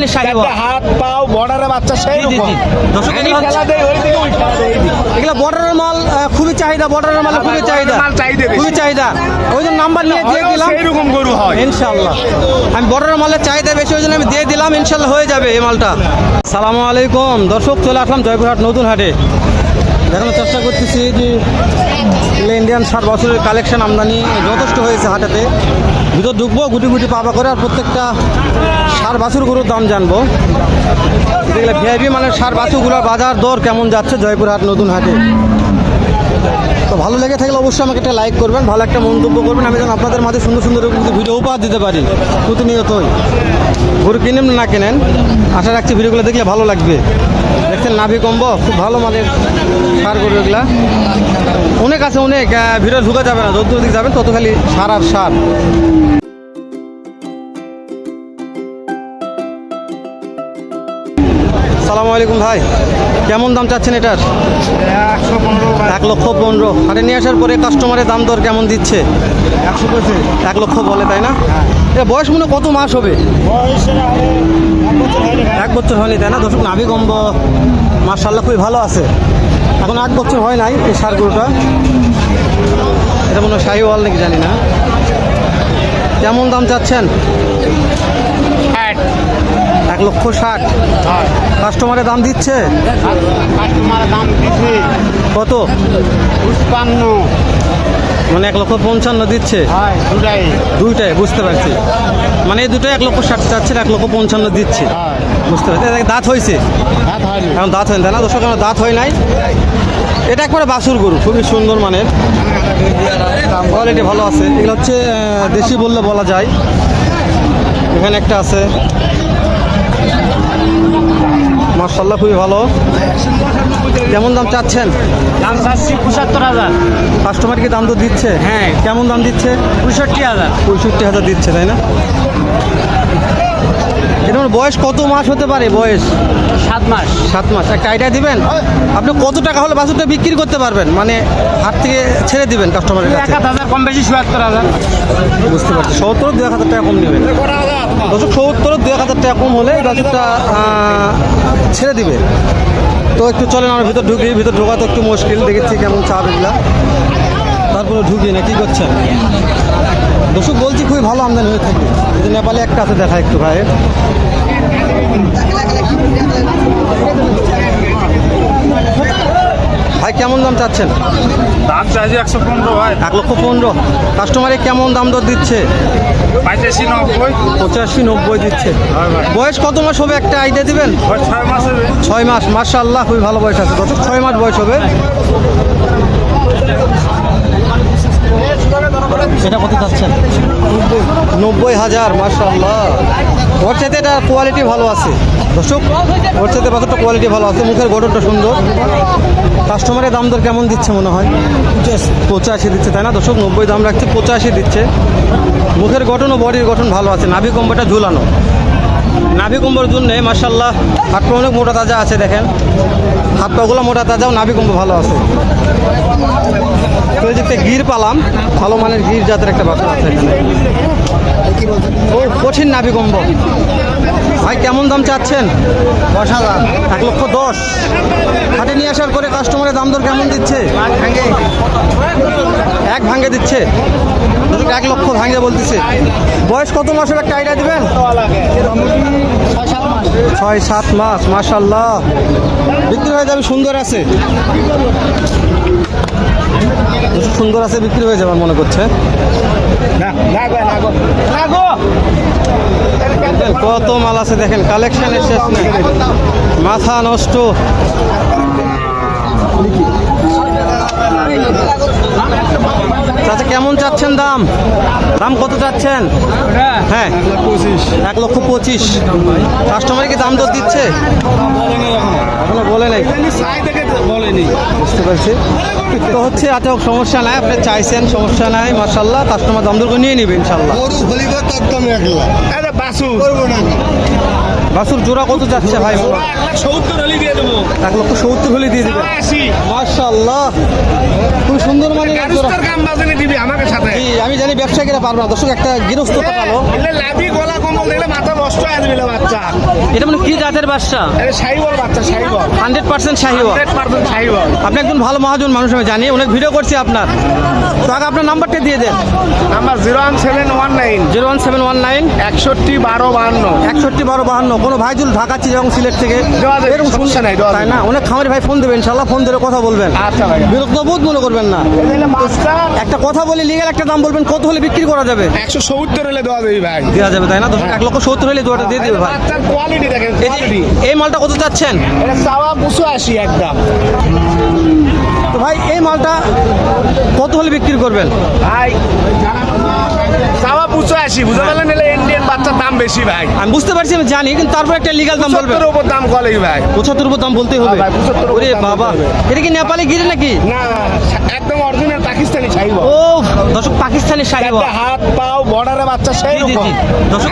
জানি শাহিওয়াল হাত পাও বর্ডারে বাচ্চা সেই রকম। দর্শক, এগুলো খেলা ওই দিকে বর্ডারের মাল খুবই চাহিদা বর্ডারের মাল খুবই চাহিদা খুবই চাহিদা। ওই জন্য নাম্বার নিয়ে দিয়ে দিলাম। এরকম গরু হয়। ইনশাল্লাহ আমি বর্ডারের মালের চাহিদা বেশি ওই জন্য আমি দিয়ে দিলাম ইনশাল্লাহ হয়ে যাবে এই মালটা। সালামু আলাইকুম। দর্শক চলে আসলাম জয়পুরহাট নতুন হাটে। দেখানোর চেষ্টা করতেছি যে ইন্ডিয়ান ষাট বছরের কালেকশন আমদানি যথেষ্ট হয়েছে হাটেতে। ভিতর ঢুকবো, গুটি গুটি পাবা করে আর প্রত্যেকটা সার বাছুর গরুর দাম জানব। এগুলো ভিআইপি মানে সার বাছুরগুলোর বাজার দর কেমন যাচ্ছে জয়পুরহাট নতুন হাটে? তো ভালো লেগে থাকলে অবশ্যই আমাকে একটা লাইক করবেন, ভালো একটা মন্তব্য করবেন। আমি যেন আপনাদের মাঝে সুন্দর সুন্দর ভিডিও উপহার দিতে পারি, প্রতিনিয়তই। গরু কিনেন না কেনেন, আশা রাখছি ভিডিওগুলো দেখলে ভালো লাগবে। দেখছেন নাভি কম্ব, খুব ভালো মানের সার গরু এগুলা। অনেক আছে, অনেক ভিড়ে ঢুকা ঢুকে যাবে না যত দিক যাবেন তত খালি সার আর সার। সালামু আলাইকুম ভাই। কেমন দাম চাচ্ছেন এটার? এক লক্ষ পনেরো। হাটে নিয়ে আসার পরে কাস্টমারের দাম দর কেমন দিচ্ছে? এক লক্ষ বলে, তাই না? এ, বয়স মনে কত মাস হবে? এক বছর হয়নি, তাই না? দর্শক, নাভি গম্ব মার্শাল্লাহ খুবই ভালো আছে। এখন এক বছর হয় নাই এই সার গরুটা। এটা মনে হয় শাহি ওয়াল নাকি জানি না। কেমন দাম চাচ্ছেন? লক্ষ ষাট। কাস্টমারের দাম দিচ্ছে? দাম কত? পুষ্পান্ন মানে এক লক্ষ পঞ্চান্ন দিচ্ছে? দুইটাই বুঝতে পারছি। মানে এই দুটোই এক লক্ষ ষাট চাচ্ছে এক লক্ষ পঞ্চান্ন দিচ্ছে। বুঝতে পারছি। এটা দাঁত হয়েছে? এখন দাঁত হয় তাই না? দর্শক দাঁত হয় নাই। এটা একবারে বাসুর গরু খুবই সুন্দর মানের। কোয়ালিটি ভালো আছে। এগুলো হচ্ছে দেশি বললে বলা যায়। এখানে একটা আছে। মার্শাল্লাহ খুবই ভালো। কেমন দাম চাচ্ছেন? দাম চাচ্ছি পঁচাত্তর হাজার। কাস্টমার কি দাম তো দিচ্ছে? হ্যাঁ। কেমন দাম দিচ্ছে? পঁয়ষট্টি হাজার। পঁয়ষট্টি হাজার দিচ্ছে তাই না? এটা বয়স কত মাস হতে পারে বয়স? সাত মাস। সাত মাস। একটা আইডিয়া দিবেন? আপনি কত টাকা হলে বাছুরটা বিক্রি করতে পারবেন? মানে হাত থেকে ছেড়ে দিবেন কাস্টমারের এক কাছে। হাজার কম বেশি চুয়াত্তর হাজার। বুঝতে পারছি। সত্তর দু এক হাজার টাকা কম নেবেন। দর্শক সত্তর দু এক হাজার টাকা কম হলে এই বাছুরটা ছেড়ে দিবে। তো একটু চলেন আমার ভিতর ঢুকি। ভিতর ঢোকা তো একটু মুশকিল। দেখেছি কেমন চা এগুলা তারপরে ঢুকি না কি করছেন? দর্শক বলছি খুবই ভালো আমদানি হয়ে থাকে। নেপালে একটা আছে দেখা একটু ভাইয়ের। ভাই কেমন দাম চাচ্ছেন? দাম চাইছি একশো পনেরো ভাই। এক লক্ষ পনেরো। কাস্টমারে কেমন দাম দর দিচ্ছে? পঁচাশি নব্বই। পঁচাশি নব্বই দিচ্ছে। বয়স কত মাস হবে একটা আইডিয়া দিবেন? ছয় মাস হবে। ছয় মাস মার্শাল্লাহ খুবই ভালো বয়স আছে। ছয় মাস বয়স হবে। সেটা কত চাচ্ছেন? নব্বই হাজার মার্শাল্লাহ ওর চাইতে এটা কোয়ালিটি ভালো আছে। দর্শক ওর চাইতে বাছরটা কোয়ালিটি ভালো আছে। মুখের গঠনটা সুন্দর। কাস্টমারের দাম দর কেমন দিচ্ছে মনে হয়? পঁচাশি দিচ্ছে, তাই না? দর্শক, নব্বই দাম রাখছে, পঁচাশি দিচ্ছে। মুখের গঠন ও বডির গঠন ভালো আছে। নাভি কম্বটা ঝুলানো। নাভি কুম্ভর জন্য মার্শাল্লাহ হাত পা অনেক মোটা তাজা আছে, দেখেন। হাত পাগুলো মোটা তাজাও, নাভি কুম্ভ ভালো আছে। একটা গির পালাম ভালো মানের গির জাতের একটা বাসা আছে এখানে। ও কঠিন নাভি কুম্ভ ভাই কেমন দাম চাচ্ছেন? দশ হাজার। এক লক্ষ দশ। হাটে নিয়ে আসার পরে কাস্টমারের দাম দর কেমন দিচ্ছে? এক ভাঙে। দিচ্ছে? এক লক্ষ ভাঙে বলতেছে। বয়স কত মাসের একটা আইডিয়া দিবেন? ছয় সাত মাস। মাশাল্লাহ বিক্রি হয়ে যাবে সুন্দর আছে। সুন্দর আছে বিক্রি হয়ে যাবে মনে করছে। কত মাল আছে দেখেন কালেকশনের শেষ নেই। মাথা নষ্ট। চাচা কেমন চাচ্ছেন দাম? দাম কত চাচ্ছেন? হ্যাঁ। এক লক্ষ পঁচিশ। কাস্টমার কি দাম দর দিচ্ছে? বলে নাই। বলেনি। বুঝতে পারছি। তো হচ্ছে আচ্ছা সমস্যা নাই আপনি চাইছেন সমস্যা নাই মার্শাল্লাহ কাস্টমার দাম দর নিয়ে নেবেন ইনশাল্লাহ বাসু করব না। বাসুর জোড়া কত যাচ্ছে ভাই? সত্তর হলি দিয়ে দেবো। এক লক্ষ সত্তর হলে দিয়ে মার্শাল্লাহ খুব সুন্দর মানে দিবি আমাকে সাথে। আমি জানি ব্যবসায়ীরা পারব না। দর্শক একটা গৃহস্থ পালো লাভি গলা কম্বল দেখলে মাথা নষ্ট হয়ে যাবে বাচ্চা। এটা মানে কি জাতের বাচ্চা? বাচ্চা হান্ড্রেড পার্সেন্ট আপনি একজন ভালো মহাজন মানুষ আমি জানি। অনেক ভিডিও করছি আপনার। তো আগে আপনার নাম্বারটা দিয়ে দেন। Zero one seven one nine. Zero one seven one nine. একষট্টি বারো বাহান্ন। একষট্টি বারো বাহান্ন। কোনো ভাই যদি ঢাকা চিরং সিলেট থেকে। এরকম সমস্যা নাই, তাই না? অনেক খামারি ভাই ফোন দেবেন ইনশাল্লাহ ফোন ধরে কথা বলবেন। আচ্ছা ভাই বিরক্ত বোধ মনে করবেন না। একটা কথা বলি লিগেল একটা দাম বলবেন কত হলে বিক্রি করা যাবে? একশো সত্তর হলে দেওয়া যাবে ভাই। দেওয়া যাবে তাই না? দশ এক লক্ষ সত্তর হলে দুটা দিয়ে দেবে ভাই। কোয়ালিটি দেখেন এই মালটা কত চাচ্ছেন? চাওয়া বুসু আসি একদম। তো ভাই এই মালটা কত হলে বিক্রি করবেন? ভাই চাওয়া বুসু আসি বুঝতে পারলেন? এলে ইন্ডিয়ান বাচ্চার দাম বেশি ভাই। আমি বুঝতে পারছি আমি জানি কিন্তু তারপর একটা লিগাল দাম বলবেন। সত্তরের উপর দাম কলেই ভাই। পঁচাত্তর উপর দাম বলতেই হবে। হ্যাঁ ভাই, 75 উপর ওরে বাবা এটা কি নেপালি গিরি নাকি? না একদম অরিজিনাল পাকিস্তানি চাইব ও দর্শক পাকিস্তানি শাড়ি হাত পাও বর্ডারে বাচ্চা সেই রকম। দর্শক,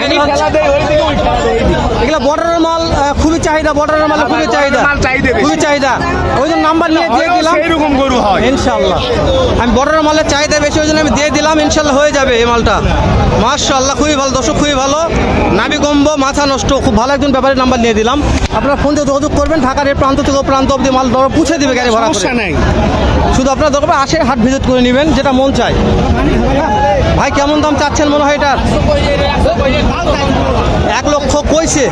এগুলো বর্ডারের মাল খুবই চাহিদা বর্ডারের মাল খুবই চাহিদা। মাল চাহিদা খুবই চাহিদা। ওই জন্য নাম্বার নিয়ে দিয়ে দিলাম। সেই রকম গরু হয়? ইনশাল্লাহ আমি বর্ডারের মালের চাহিদা বেশি জন্য আমি দিয়ে দিলাম ইনশাল্লাহ হয়ে যাবে এই মালটা। মাশাল্লাহ খুবই ভালো দর্শক খুবই ভালো। নাবি কম্ব মাথা নষ্ট খুব ভালো একজন ব্যাপারের নাম্বার নিয়ে দিলাম। আপনারা ফোন দিয়ে যোগাযোগ করবেন ঢাকার এই প্রান্ত থেকে প্রান্ত অব্দি মাল দর পুছে দিবে গাড়ি ভাড়া সমস্যা করে। নাই। শুধু আপনার দরকার আসে হাট ভিজিট করে নেবেন যেটা মন চায়। ভাই কেমন দাম চাচ্ছেন মনে হয় এটার? এক লক্ষ কইছে।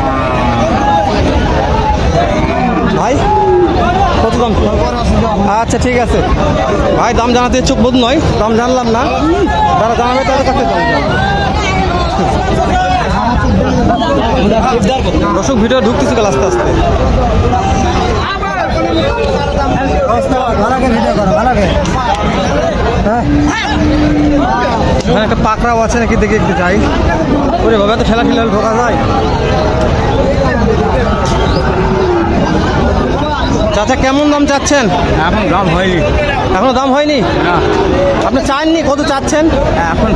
ভাই আচ্ছা ঠিক আছে। ভাই, দাম জানাতে চোখ বোধ নয়। দাম জানলাম না। তারা জানাবে তাদের কাছে দর্শক, ভিডিও ঢুকতেছি গেল আস্তে আস্তে। এখানে একটা পাকড়াও আছে নাকি? দেখে একটু যাই। ওরে বাবা তো ঠেলা ঠেলা ঢোকা যায়? চাচা কেমন দাম চাচ্ছেন? এখন দাম হয়নি। এখনও দাম হয়নি? আপনি চাননি? কত চাচ্ছেন? এখন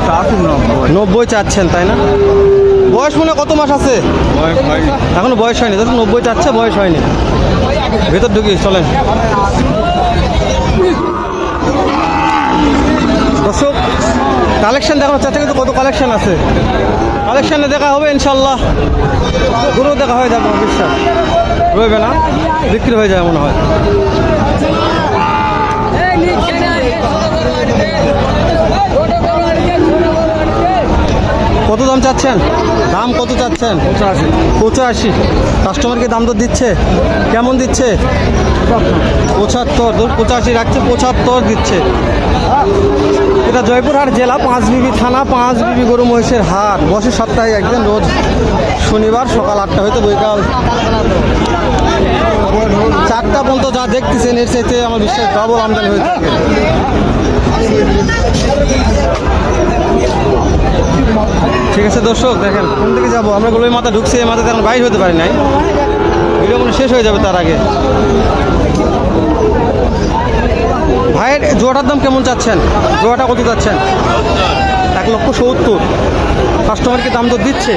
নব্বই। নব্বই চাচ্ছেন তাই না? বয়স মনে কত মাস আছে? এখনও বয়স হয়নি। দেখুন নব্বই চাচ্ছে বয়স হয়নি। ভেতর ঢুকি চলেন। দর্শক কালেকশন দেখানো চাচ্ছে কিন্তু কত কালেকশন আছে। কালেকশানে দেখা হবে ইনশাল্লাহ গরু দেখা হয়ে যাবে বিশ্বাস। রইবে না? বিক্রি হয়ে যায় মনে হয়। কত দাম চাচ্ছেন? দাম কত চাচ্ছেন? পঁচাশি। পঁচাশি কাস্টমারকে দাম তো দিচ্ছে? কেমন দিচ্ছে? পঁচাত্তর। পঁচাশি রাখছে, পঁচাত্তর দিচ্ছে। এটা জয়পুরহাট জেলা, পাঁচ বিবি থানা, পাঁচ বিবি গরু মহিষের হাট। বসে সপ্তাহে একদিন রোজ শনিবার সকাল আটটা হয়তো বৈকাল চারটা পর্যন্ত যা দেখতেছেন, এর চাইতে আমার বিশ্বাস ডাবল আমদানি হয়ে থাকে। ঠিক আছে দর্শক, দেখেন, কোন দিকে যাব? আমরা গোলের মাথা ঢুকছি, এই মাথাতে এখন বাইর হতে পারি নাই। ভিডিও মনে শেষ হয়ে যাবে তার আগে। ভাইয়ের জোয়াটার দাম কেমন চাচ্ছেন? জোয়াটা কত চাচ্ছেন? এক লক্ষ সত্তর। কাস্টমারকে দাম তো দিচ্ছে?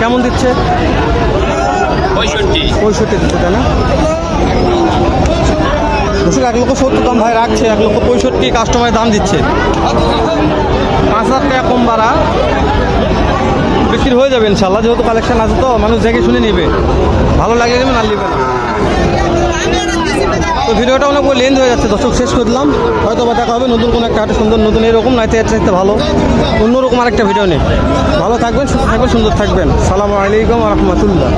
কেমন দিচ্ছে? পঁয়ষট্টি। পঁয়ষট্টি দিচ্ছে তাই না? দর্শক এক লক্ষ সত্তর দাম ভাই রাখছে এক লক্ষ পঁয়ষট্টি কাস্টমারের দাম দিচ্ছে। পাঁচ হাজার টাকা কম বাড়া বিক্রি হয়ে যাবে ইনশাল্লাহ যেহেতু কালেকশন আছে তো মানুষ দেখে শুনে নিবে। ভালো লাগলে নেবে না নিবে না। তো ভিডিওটা অনেক লেন্থ হয়ে যাচ্ছে, দর্শক শেষ করলাম হয়তো বা দেখা হবে নতুন কোনো একটা হাটে সুন্দর, নতুন এরকম নাইতে এর চাইতে ভালো। অন্যরকম আরেকটা ভিডিও নেই ভালো থাকবেন, সুস্থ থাকবেন, সুন্দর থাকবেন। সালামু আলাইকুম রহমতুল্লাহ।